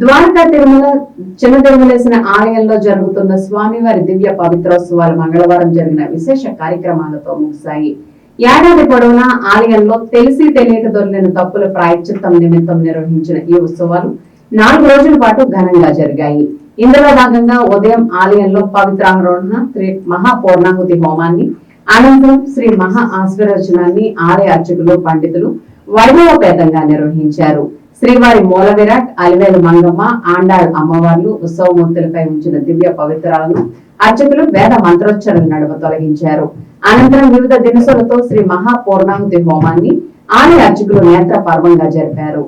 ద్వారకా తిరుమల చిన్న తిరుమలేసిన ఆలయంలో జరుగుతున్న స్వామివారి దివ్య పవిత్రోత్సవాలు మంగళవారం జరిగిన విశేష కార్యక్రమాలతో ముగిశాయి. ఏడాది పొడవునా ఆలయంలో తెలిసి తెలియక దొరికిన తప్పుల ప్రాయశ్చిత్తం నిమిత్తం నిర్వహించిన ఈ ఉత్సవాలు నాలుగు రోజుల పాటు ఘనంగా జరిగాయి. ఇందులో భాగంగా ఉదయం ఆలయంలో పవిత్రాంగరోహణ శ్రీ మహాపూర్ణాహుతి హోమాన్ని అనంతరం శ్రీ మహా ఆశీర్వచనాన్ని ఆలయ అర్చకులు పండితులు వైభవపేతంగా నిర్వహించారు. శ్రీవారి మూల విరాట్ అలివేలు మంగమ్మ ఆండాళ్ అమ్మవార్లు ఉత్సవమూర్తులపై ఉంచిన దివ్య పవిత్రాలను అర్చకులు వేద మంత్రోచ్చరణ నడుమ తొలగించారు. అనంతరం వివిధ దినుసులతో శ్రీ మహాపూర్ణాహుతి హోమాన్ని ఆలయ అర్చకులు నేత్ర పర్వంగా జరిపారు.